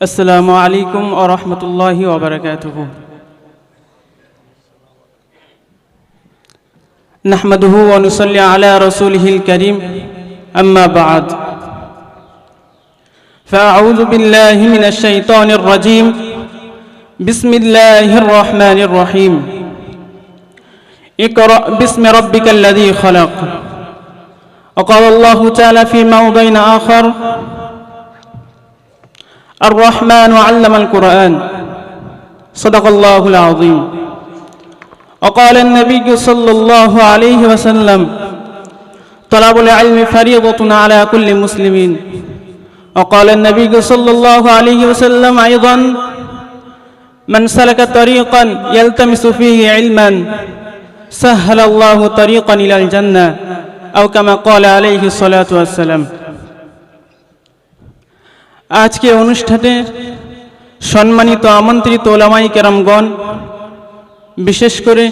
السلام عليكم ورحمة الله وبركاته. نحمده ونصلي على رسوله الكريم. أما بعد. فأعوذ بالله من الشيطان الرجيم. بسم الله الرحمن الرحيم. اقرأ باسم ربك الذي خلق. وقال الله تعالى في موضع آخر. الرحمن علم القرآن صدق الله العظيم وقال النبي صلى الله عليه وسلم طلب العلم فريضة على كل مسلمين وقال النبي صلى الله عليه وسلم أيضا من سلك طريقا يلتمس فيه علما سهل الله طريقا إلى الجنة أو كما قال عليه الصلاة والسلام আজকে অনুষ্ঠানে সম্মানিত আমন্ত্রিত ওলামাই কেরামগণ, বিশেষ করে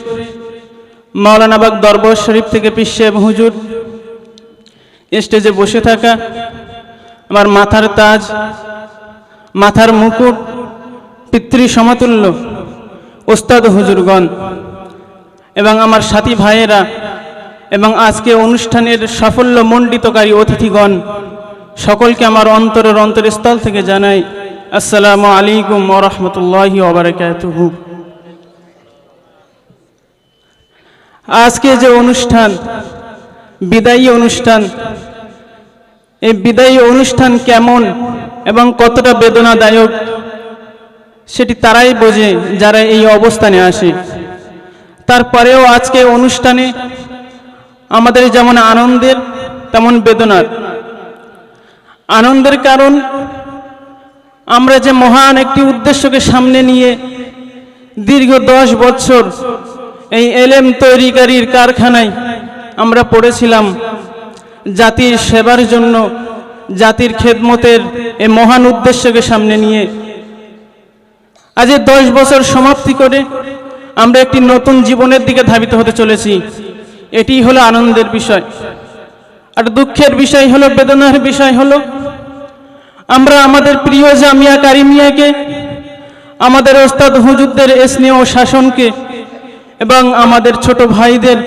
মাওলানাবাগ দরবার শরীফ থেকে পিসেব হুজুর, স্টেজে বসে থাকা আমার মাথার তাজ, মাথার মুকুট, পিতৃ সমতুল্য ওস্তাদ হুজুরগণ এবং আমার সাথী ভাইয়েরা এবং আজকে অনুষ্ঠানের সাফল্য মণ্ডিতকারী অতিথিগণ সকলকে আমার অন্তরের অন্তরস্থল থেকে জানাই, আসসালামু আলাইকুম ওরহমতুল্লাহি ওবরাকাতুহু আজকে যে অনুষ্ঠান, বিদায়ী অনুষ্ঠান, এই বিদায়ী অনুষ্ঠান কেমন এবং কতটা বেদনাদায়ক, সেটি তারাই বোঝে যারা এই অবস্থানে আসে। তারপরেও আজকে অনুষ্ঠানে আমাদের যেমন আনন্দের, তেমন বেদনার। আনন্দের কারণ, আমরা যে মহান একটি উদ্দেশ্যকে সামনে নিয়ে দীর্ঘ দশ বছর এই এলেম তৈরিকারীর কারখানায় আমরা পড়েছিলাম, জাতির সেবার জন্য, জাতির খেদমতের এই মহান উদ্দেশ্যকে সামনে নিয়ে। আজ দশ বছর সমাপ্তি করে আমরা একটি নতুন জীবনের দিকে ধাবিত হতে চলেছি। এটি হলো আনন্দের বিষয়। আর দুঃখের বিষয় হলো, বেদনার বিষয় হলো, আমরা আমাদের প্রিয় জামিয়া কারিমিয়াকে, আমাদের ওস্তাদ হুজুরদের স্নেহ শাসনকে এবং আমাদের ছোট ভাইদের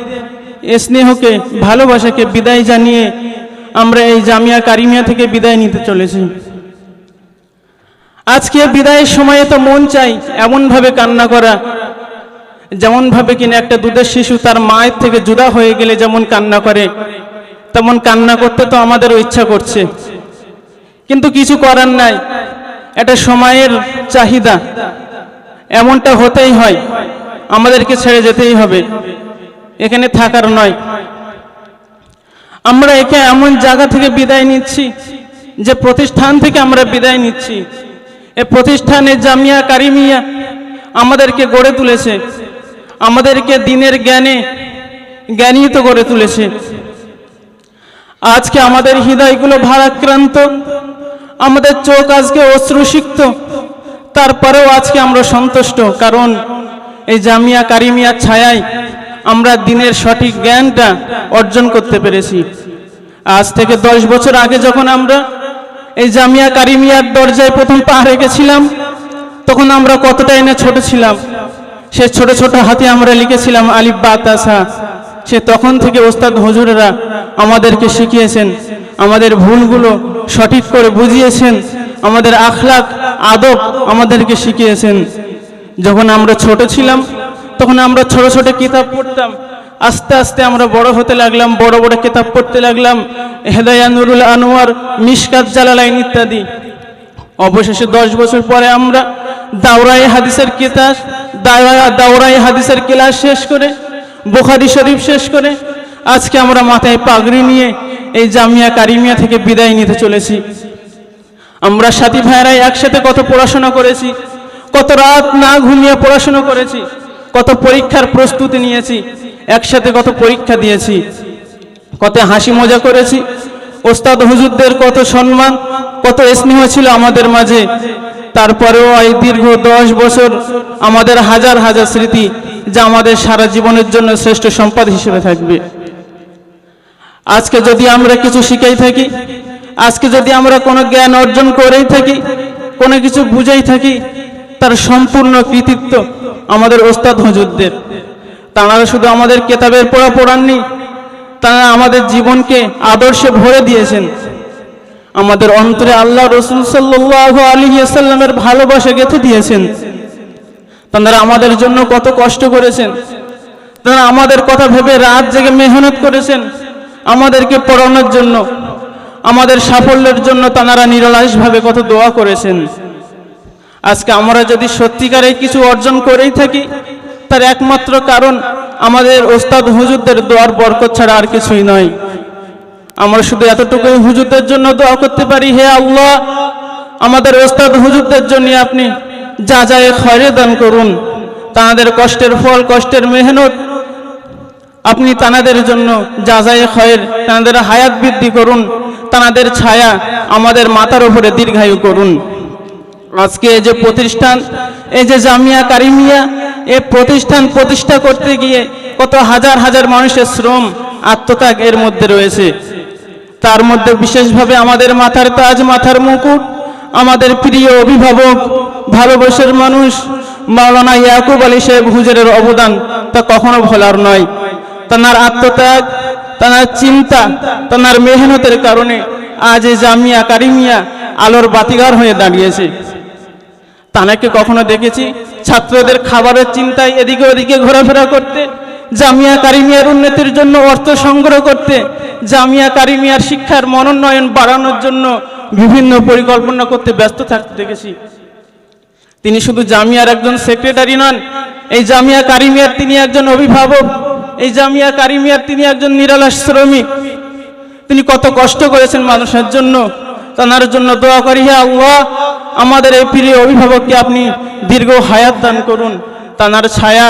স্নেহকে, ভালোবাসাকে বিদায় জানিয়ে আমরা এই জামিয়া কারিমিয়া থেকে বিদায় নিতে চলেছি। আজকে বিদায়ের সময়ে তো মন চাই এমনভাবে কান্না করা, যেমনভাবে কিনা একটা দুধের শিশু তার মায়ের থেকে জুদা হয়ে গেলে যেমন কান্না করে তেমন কান্না করতে তো আমাদেরও ইচ্ছা করছে। কিন্তু কিছু করার নাই। এটা সময়ের চাহিদা। এমনটা হতেই হয়। আমাদেরকে ছেড়ে যেতেই হবে। এখানে থাকার নয়। আমরা একে এমন জায়গা থেকে বিদায় নিচ্ছি, যে প্রতিষ্ঠান থেকে আমরা বিদায় নিচ্ছি। এ প্রতিষ্ঠানে জামিয়া কারিমিয়া আমাদেরকে গড়ে তুলেছে। আমাদেরকে দিনের জ্ঞানে জ্ঞানীত করে তুলেছে। আজকে আমাদের হৃদয়গুলো ভারাক্রান্ত, আমাদের চোখ আজকে অশ্রুসিক্ত, তারপরেও আজকে আমরা সন্তুষ্ট, কারণ এই জামিয়া কারিমিয়ার ছায়ায় আমরা দিনের সঠিক জ্ঞানটা অর্জন করতে পেরেছি। আজ থেকে দশ বছর আগে যখন আমরা এই জামিয়া কারিমিয়ার দরজায় প্রথম পা রেখেছিলাম, তখন আমরা কতটা এনে ছোট ছিলাম। সে ছোট ছোট হাতে আমরা লিখেছিলাম, আলিফ বা তাসা। সে তখন থেকে ওস্তাদ হজুরেরা আমাদেরকে শিখিয়েছেন, আমাদের ভুলগুলো সঠিক করে বুঝিয়েছেন, আমাদের আখলাক আদব আমাদেরকে শিখিয়েছেন। যখন আমরা ছোট ছিলাম, তখন আমরা ছোট ছোট কিতাব পড়তাম। আস্তে আস্তে আমরা বড় হতে লাগলাম, বড় বড় কিতাব পড়তে লাগলাম, হেদায়া নুরুল আনোয়ার মিসকাত জালালাইন ইত্যাদি। অবশেষে দশ বছর পরে আমরা দাওরাই হাদিসের কিতাব দাওরাই হাদিসের ক্লাস শেষ করে, বোখারি শরীফ শেষ করে আজকে আমরা মাথায় পাগড়ি নিয়ে এই জামিয়া কারিমিয়া থেকে বিদায় নিতে চলেছি। আমরা সাথী ভাইয়েরাই একসাথে কত পড়াশোনা করেছি, কত রাত না ঘুমিয়ে পড়াশোনা করেছি, কত পরীক্ষার প্রস্তুতি নিয়েছি, একসাথে কত পরীক্ষা দিয়েছি, কত হাসি মজা করেছি। ওস্তাদ হুজুরদের কত সম্মান, কত স্নেহ ছিল আমাদের মাঝে। তারপরেও এই দীর্ঘ দশ বছর আমাদের হাজার হাজার স্মৃতি যা আমাদের সারা জীবনের জন্য শ্রেষ্ঠ সম্পদ হিসেবে থাকবে। আজকে যদি আমরা কিছু শিখাই থাকি, আজকে যদি আমরা কোনো জ্ঞান অর্জন করেই থাকি, কোনো কিছু বুঝেই থাকি, তার সম্পূর্ণ কৃতিত্ব আমাদের ওস্তাদ হজুরদের। তাঁরা শুধু আমাদের কেতাবের পড়া পড়াননি, তারা আমাদের জীবনকে আদর্শে ভরে দিয়েছেন। আমাদের অন্তরে আল্লাহ রসুল সাল্লাহ আলী সাল্লামের ভালোবাসা গেঁথে দিয়েছেন। তারা আমাদের জন্য কত কষ্ট করেছেন। তারা আমাদের কথা ভেবে রাত জেগে মেহনত করেছেন। আমাদেরকে পড়ানোর জন্য, আমাদের সাফল্যের জন্য তাঁরা নিরলাসভাবে কত দোয়া করেছেন। আজকে আমরা যদি সত্যিকারে কিছু অর্জন করেই থাকি, তার একমাত্র কারণ আমাদের ওস্তাদ হুজুরদের দোয়ার বরকত ছাড়া আর কিছুই নয়। আমরা শুধু এতটুকুই হুজুরদের জন্য দোয়া করতে পারি, হে আল্লাহ, আমাদের ওস্তাদ হুজুরদের জন্য আপনি যা যায় খয়রে দান করুন। তাদের কষ্টের ফল, কষ্টের মেহনত আপনি তানাদের জন্য যা যায় খয়ের, তানাদের হায়াত বৃদ্ধি করুন, তানাদের ছায়া আমাদের মাথার উপরে দীর্ঘায়ু করুন। আজকে এই যে প্রতিষ্ঠান, এই যে জামিয়া কারিমিয়া, এ প্রতিষ্ঠান প্রতিষ্ঠা করতে গিয়ে কত হাজার হাজার মানুষের শ্রম, আত্মত্যাগ এর মধ্যে রয়েছে। তার মধ্যে বিশেষভাবে আমাদের মাথার তাজ, মাথার মুকুট, আমাদের প্রিয় অভিভাবক ভালোবাসার মানুষ, মাওলানা ইয়াকুব আলী সাহেব হুজুরের অবদান তা কখনো ভোলার নয়। তার আত্মত্যাগ তার চিন্তা তার মেহনতের কারণে আজ এই জামিয়া কারিমিয়া আলোর বাতিঘর হয়ে দাঁড়িয়েছে। তানাকে কখনো দেখেছি ছাত্রদের খাবারের চিন্তায় এদিকে ওদিকে ঘোরাফেরা করতে, জামিয়া কারিমিয়ার উন্নতির জন্য অর্থ সংগ্রহ করতে, জামিয়া কারিমিয়ার শিক্ষার মনোন্নয়ন বাড়ানোর জন্য বিভিন্ন পরিকল্পনা করতে ব্যস্ত থাকতে দেখেছি। তিনি শুধু জামিয়ার একজন সেক্রেটারি নন, এই জামিয়া কারিমিয়ার তিনি একজন অভিভাবক। এই জামিয়া কারিমিয়ার তিনি একজন নিরালাস শ্রমিক। তিনি কত কষ্ট করেছেন মানুষের জন্য। তার জন্য দোয়া করি, হে আল্লাহ, আমাদের এই প্রিয় অভিভাবককে আপনি দীর্ঘ হায়াত দান করুন। তানার ছায়া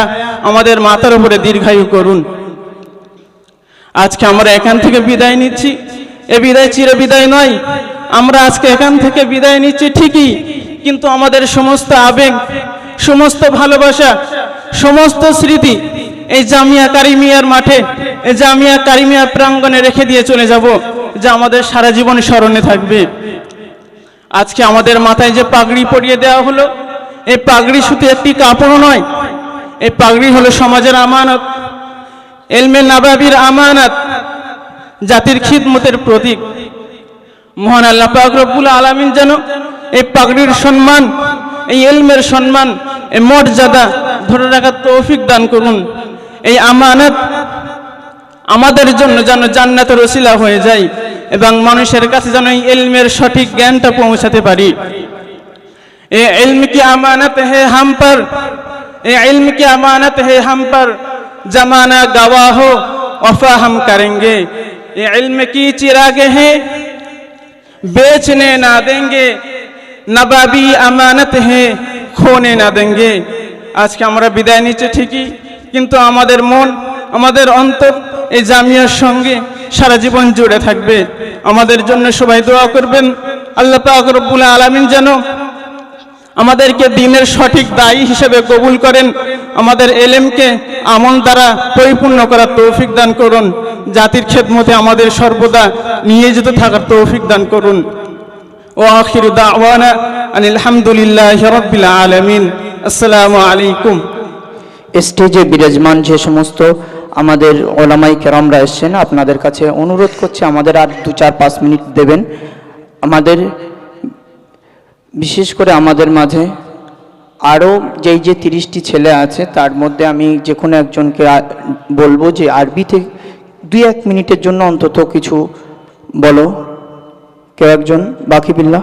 আমাদের মাথার উপরে দীর্ঘায়ু করুন। আজকে আমরা এখান থেকে বিদায় নিচ্ছি। এ বিদায় চির বিদায় নয়, আমরা আজকে এখান থেকে বিদায় নিচ্ছি ঠিকই, কিন্তু আমাদের সমস্ত আবেগ, সমস্ত ভালোবাসা, সমস্ত স্মৃতি এই জামিয়া কারিমিয়ার মাঠে, এই জামিয়া কারিমিয়ার প্রাঙ্গণে রেখে দিয়ে চলে যাব, যা আমাদের সারা জীবন স্মরণে থাকবে। আজকে আমাদের মাথায় যে পাগড়ি পরিয়ে দেওয়া হলো, এই পাগড়ি শুধু একটি কাপড় নয়, এই পাগড়ি হলো সমাজের আমানত, এলমে নাবাবির আমানত, জাতির খিদমতের প্রতীক। মহান আল্লাহ পাক রব্বুল আলামিন যেন এই পাগড়ির সম্মান, এই এলমের সম্মান, এই মর্যাদা ধরে রাখার তৌফিক দান করুন। এই আমানত আমাদের জন্য যেন জান্নাতের রসিলা হয়ে যায় এবং মানুষের কাছে যেন এই এলমের সঠিক জ্ঞানটা পৌঁছাতে পারি। এ এলম কি আমানত হে হাম পর এ এলম কি আমানত হে হাম পর জমানা গাওয়াহ ওফা হাম এ এলম কি চিরাগে হে? বেচনে না দেঙ্গে। নবাবি আমানত হে, খোনে না দেনগে আজকে আমরা বিদায় নিচ্ছি ঠিকই? কিন্তু আমাদের মন, আমাদের অন্তর এই জামিয়ার সঙ্গে সারা জীবন জুড়ে থাকবে। আমাদের জন্য সবাই দোয়া করবেন। আল্লাহ পাক রব্বুল আলামিন যেন আমাদেরকে দিনের সঠিক দায়ী হিসেবে কবুল করেন। আমাদের এলেমকে আমল দ্বারা পরিপূর্ণ করার তৌফিক দান করুন। জাতির খেদমতে আমাদের সর্বদা নিয়োজিত থাকার তৌফিক দান করুন। ও আখির দাওয়ানা আলহামদুলিল্লাহ রব্বিল আলামিন। আসসালামু আলাইকুম। স্টেজে বিরাজমান যে সমস্ত আমাদের ওলামাই কেরামরা এসছেন, আপনাদের কাছে অনুরোধ করছি, আমাদের আর দু চার পাঁচ মিনিট দেবেন। আমাদের, বিশেষ করে আমাদের মাঝে আরও যেই যে তিরিশটি ছেলে আছে, তার মধ্যে আমি যে কোনো একজনকে বলব যে আরবিতে দুই এক মিনিটের জন্য অন্তত কিছু বলো। কেউ একজন? বাকি বিল্লা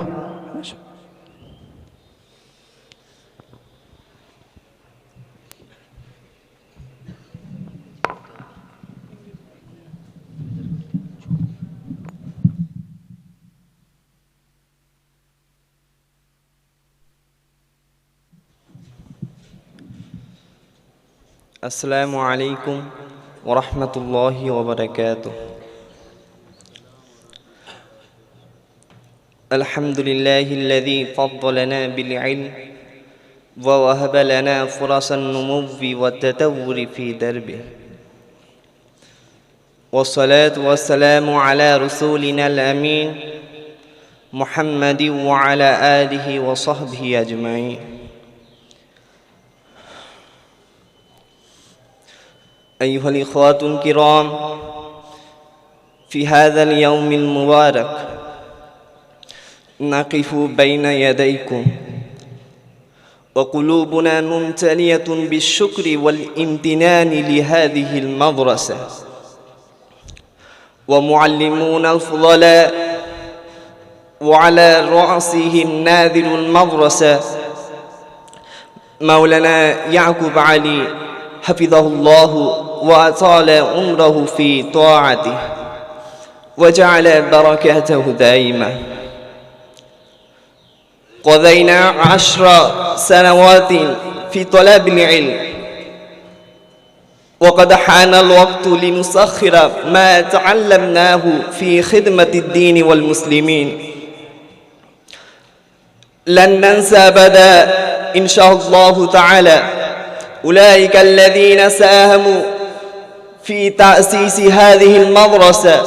السلام عليكم ورحمة الله وبركاته. الحمد لله الذي فضلنا بالعلم ووهب لنا فرص النمو والتطور في دربه. والصلاة والسلام على رسولنا الأمين محمد وعلى آله وصحبه أجمعين. أيها الإخوة الكرام في هذا اليوم المبارك نقف بين يديكم وقلوبنا ممتلية بالشكر والامتنان لهذه المدرسة ومعلمون الفضلاء وعلى رأسهم ناذل المدرسة مولانا يعقوب علي حفظه الله وأطال عمره في طاعته وجعل بركاته دائما. قضينا عشر سنوات في طلب العلم وقد حان الوقت لنسخر ما تعلمناه في خدمة الدين والمسلمين. لن ننسى أبدا إن شاء الله تعالى أولئك الذين ساهموا في تأسيس هذه المدرسة.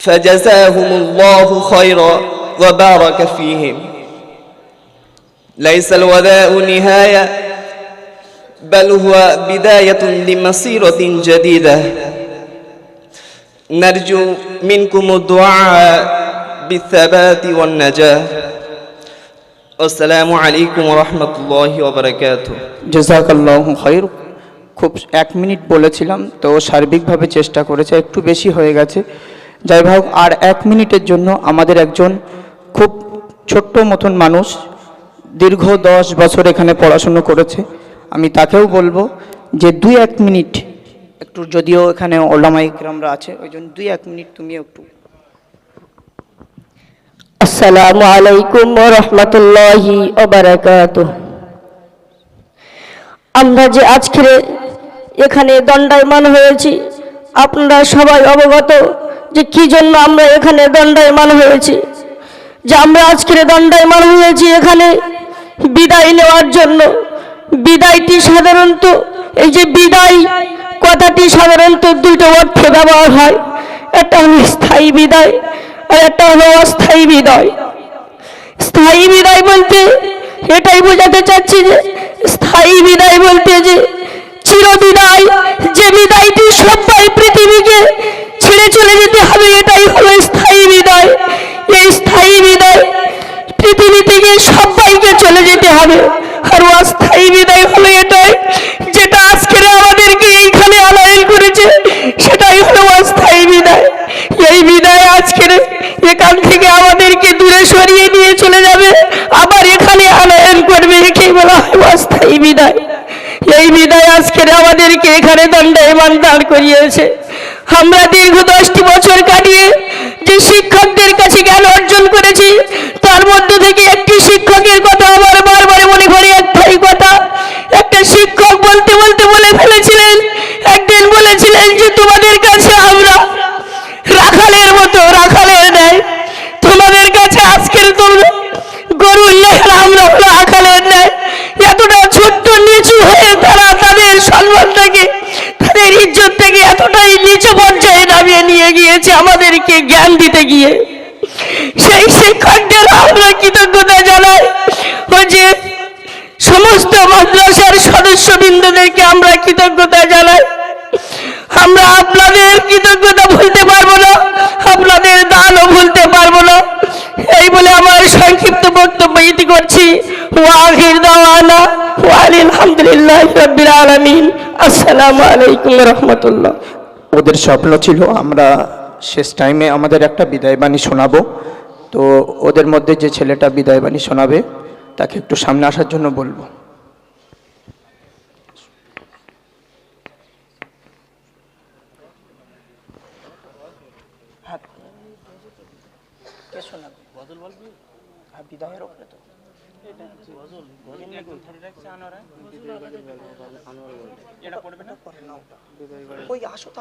فجزاهم الله خيرا وبارك فيهم. ليس الوداء نهاية بل هو بداية لمسيرة جديدة. نرجو منكم الدعاء بالثبات والنجاة. والسلام عليكم ورحمة الله وبركاته. جزاك الله خير. খুব এক মিনিট বলেছিলাম, তো সার্বিকভাবে চেষ্টা করেছে, একটু বেশি হয়ে গেছে। যাই হোক, আর এক মিনিটের জন্য আমাদের একজন খুব ছোট্ট মতন মানুষ, দীর্ঘ দশ বছর এখানে পড়াশুনো করেছে। আমি তাকেও বলব যে দুই এক মিনিট, একটু যদিও এখানে ওলামাইকরামরা আছে, ওই জন্য দুই এক মিনিট তুমি একটু। আসসালামু আলাইকুম রহমতুল্লাহি আমরা যে আজকে এখানে দণ্ডায়মান হয়েছি। আপনারা সবাই অবগত যে কি জন্য আমরা এখানে দণ্ডায়মান হয়েছি। যে আমরা আজকের দণ্ডায়মান হয়েছি এখানে বিদায় নেওয়ার জন্য। বিদায়টি সাধারণত, এই যে বিদায়, কথাটি সাধারণত দুটো অর্থে ব্যবহার হয়। একটা হলো স্থায়ী বিদায়, আর একটা হলো অস্থায়ী বিদায়। স্থায়ী বিদায় বলতে এটাই বোঝাতে চাচ্ছি যে, স্থায়ী বিদায় বলতে যে চির বিদায় যে বিদায়টি সবাই পৃথিবীকে এখানে দণ্ডায়মান দাঁড় করিয়েছে। আমরা দীর্ঘ দশটি বছর কাটিয়ে সদস্যবৃন্দদেরকে আমরা কৃতজ্ঞতা জানাই। আমরা আপনাদের কৃতজ্ঞতা ভুলতে পারব না, আপনাদের দানও ভুলতে পারব না। এই বলে আমার সংক্ষিপ্ত বক্তব্য ইতি করছি। ওয়াহির দাওয়ানা আলহামদুলিল্লাহ রব্বিল আলামিন। আসসালামু আলাইকুম রহমতুল্লাহ। ওদের স্বপ্ন ছিল আমরা শেষ টাইমে আমাদের একটা বিদায় বাণী শোনাবো। তো ওদের মধ্যে যে ছেলেটা বিদায় বাণী শোনাবে, তাকে একটু সামনে আসার জন্য বলব বিদায়ের ওপরে তো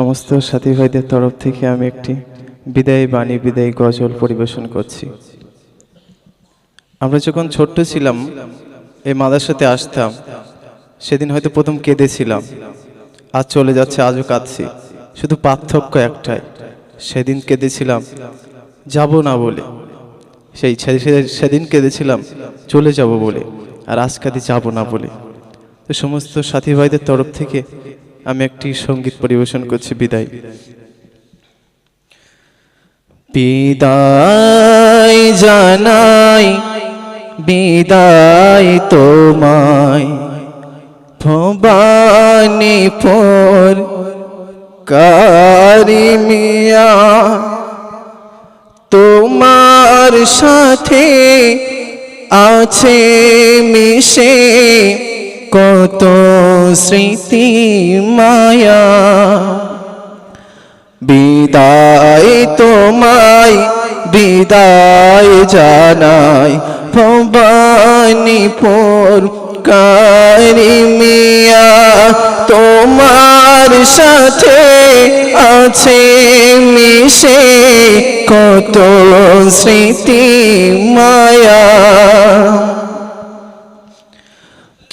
সমস্ত সাথী ভাইদের তরফ থেকে আমি একটি বিদায়ী বাণী, বিদায়ী গজল পরিবেশন করছি। আমরা যখন ছোট্ট ছিলাম, এই মাদ্রাসাতে আসতাম, সেদিন হয়তো প্রথম কেঁদেছিলাম। আজ চলে যাচ্ছে, আজও কাঁদছি। শুধু পার্থক্য একটাই, সেদিন কেঁদেছিলাম, যাব না বলে। সেই সেদিন কেঁদেছিলাম, চলে যাব বলে, আর আজ কাঁদি যাব না বলে। তো সমস্ত সাথী ভাইদের তরফ থেকে আমি একটি সংগীত পরিবেশন করছি, বিদায়। বিদায় জানাই, বিদায় তোমায়। ভবানীপুর কারিমিয়া তোমার সাথে আছে মিশে কত স্মৃতি মায়া। বিদায় তোমায়, বিদায় জানাই ভবানীপুর কারিমিয়া তোমার সাথে আছে মিশে কত স্মৃতি মায়া।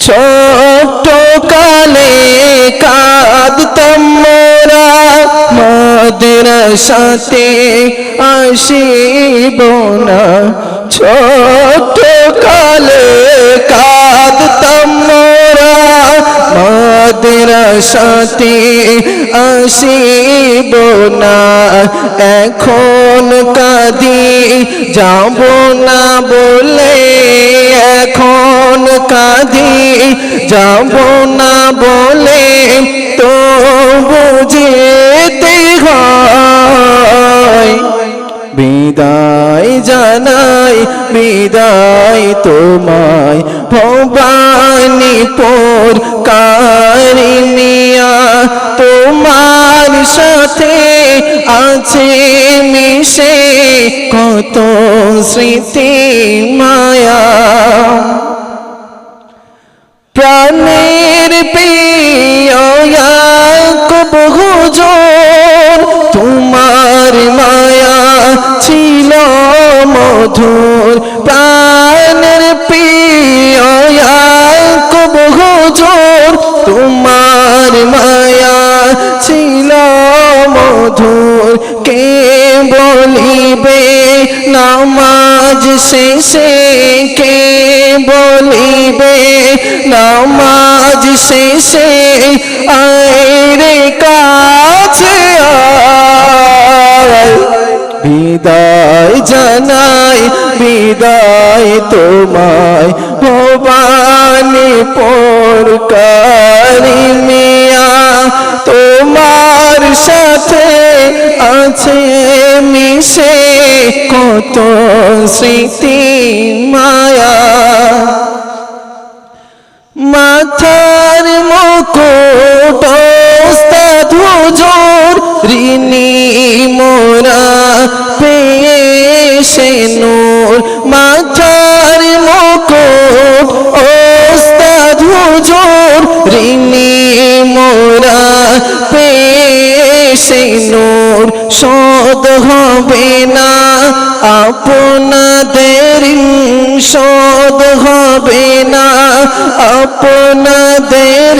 ছোট কালে কাঁদতাম মোরা। মাদ্রাসাতে আসিব না। ছোট কালে কাঁদতাম মোরা। মাদ্রাসাতে আসিব না। এখন কাঁদি, যাব না বলে এখন কাঁদি, যাব না বলে তো বুঝেতে বিদায় জানাই, বিদায় তোমায় ভবানীপুর কারিনিয়া তোমার সাথে আছে মিশে কত স্মৃতি মায়া। প্রাণের প্রিয়াকুব হুজুর, তোমার মায়া ছিল মধুর। প্রাণের প্রিয়াকুব হুজুর, তোমার মায়া ছিল মধুর। কে বলিবে নামাজ শেষে কে বলিবে নামাজ শেষে আয়রে কাছে। বিদায় জানাই বিদায় তোমায় ভবানীপুর কারিমিয়া তোমার সাথে আছে মিশে কত স্মৃতি মায়া। মাথার মুকুট হুজুর ঋণী মোরা হবে না, আপনাদের শোধ হবে না, আপনাদের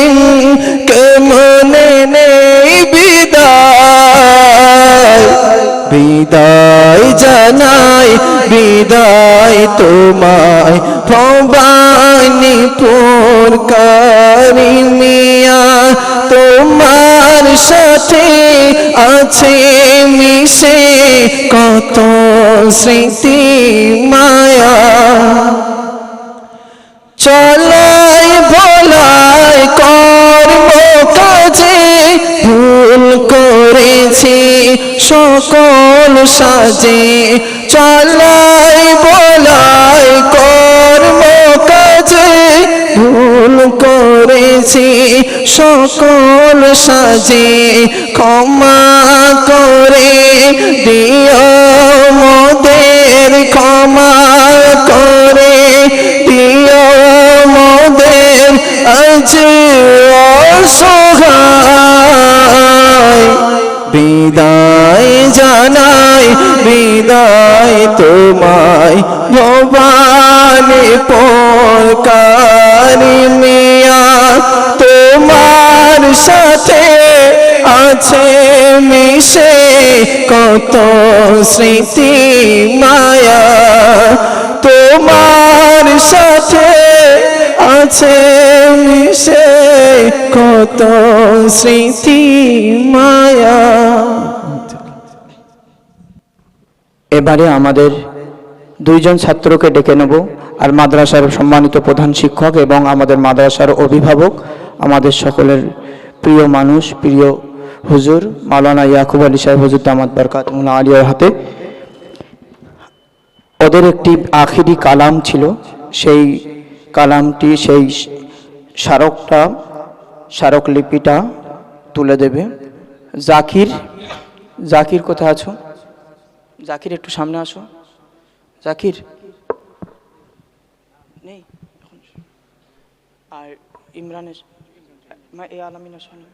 কেমনে নেই বিদায়? বিদায় জানাই, বিদায় তোমায়, ভবানীপুর কারিমিয়া তোমার সাথে আছে মিশে কত স্মৃতি মায়া। চলাই ভোলাই কর্ম কাজে ভুল করেছি, সকল সাজে। চলাই করেছি, সকল সাজে ক্ষমা করে দিও মোদের, ক্ষমা করে দিও মোদের আজ বিদায় জানাই, বিদায় তোমায় ভবানী কারিম। আছে মিশে কত স্মৃতি মায়া। তোমার সাথে আছে মিশে কত স্মৃতি মায়া। এবারে আমাদের দুইজন ছাত্রকে ডেকে নেব আর মাদ্রাসার সম্মানিত প্রধান শিক্ষক এবং আমাদের মাদ্রাসার অভিভাবক, আমাদের সকলের প্রিয় মানুষ, প্রিয় হুজুর মাওলানা ইয়াকুব আলী সাহেব, হুজুর দামাত বরকাতমুল্লা আলিয়ার হাতে। ওদের একটি আখিরি কালাম ছিল, সেই কালামটি সেই স্মারকটা, স্মারক লিপিটা তুলে দেবে। জাকির জাকির কোথায় আছো? জাকির, একটু সামনে আসো। জাকির? নেই? আর ইমরানের মা, এ আলামিনা শোনো